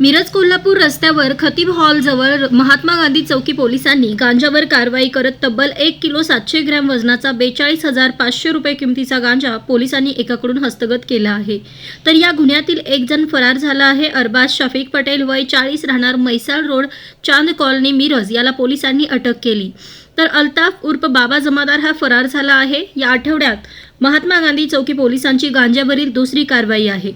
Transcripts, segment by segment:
मिरज कोल्हापूर रस्त्यावर खतीब हॉलजवळ महात्मा गांधी चौकी पोलिसांनी गांजावर कारवाई करत तब्बल एक किलो सातशे ग्रॅम वजनाचा बेचाळीस हजार पाचशे रुपये किमतीचा गांजा पोलिसांनी एकाकडून हस्तगत केला आहे. तर या गुन्ह्यातील एक जण फरार झाला आहे. अरबाज शफीक पटेल वय चाळीस राहणार मैसाळ रोड चांद कॉलनी मिरज याला पोलिसांनी अटक केली. तर अल्ताफ उर्फ बाबा जमादार हा फरार झाला आहे. या आठवड्यात महात्मा गांधी चौकी पोलिसांची गांजावरील दुसरी कारवाई आहे.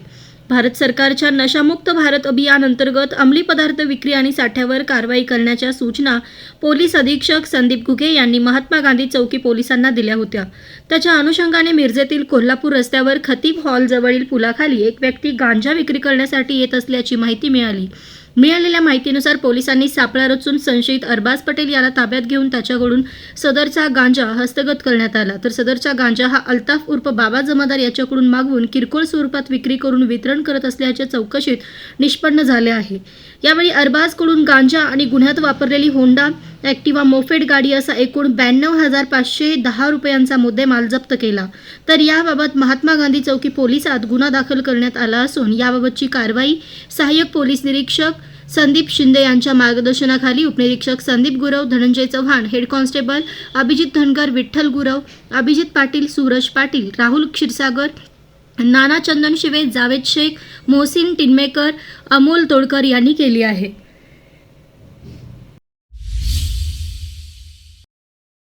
भारत सरकारच्या नशामुक्त भारत अभियान अंतर्गत अंमली पदार्थ विक्री आणि साठ्यावर कारवाई करण्याच्या सूचना पोलीस अधीक्षक संदीप घुगे यांनी महात्मा गांधी चौकी पोलिसांना दिल्या होत्या. त्याच्या अनुषंगाने मिरजेतील कोल्हापूर रस्त्यावर खतीब हॉल जवळील पुलाखाली एक व्यक्ती गांजा विक्री करण्यासाठी येत असल्याची माहिती मिळाली. मिळालेल्या माहितीनुसार पोलिसांनी सापळा रचून संशयित अरबाज पटेल याला ताब्यात घेऊन त्याच्याकडून सदरचा गांजा हस्तगत करण्यात आला. तर सदरचा गांजा हा अल्ताफ उर्फ बाबा जमादार याच्याकडून मागवून किरकोळ स्वरूपात विक्री करून वितरण करत असल्याच्या चौकशीत निष्पन्न झाले आहे. यावेळी अरबाजकडून गांजा आणि गुन्ह्यात वापरलेली होंडा ॲक्टिवा मोफेड गाडी असा एकूण ब्याण्णव हजार पाचशे दहा रुपयांचा मुद्देमाल जप्त केला. तर याबाबत महात्मा गांधी चौकी पोलिसात गुन्हा दाखल करण्यात आला असून याबाबतची कारवाई सहाय्यक पोलीस निरीक्षक संदीप शिंदे यांच्या मार्गदर्शनाखाली उपनिरीक्षक संदीप गुरव धनंजय चव्हाण हेड कॉन्स्टेबल अभिजित धनगर विठ्ठल गुरव अभिजित पाटील सूरज पाटील राहुल क्षीरसागर नाना चंदन शिवे जावेद शेख मोहसिन टिनमेकर अमोल तोडकर यांनी केली आहे.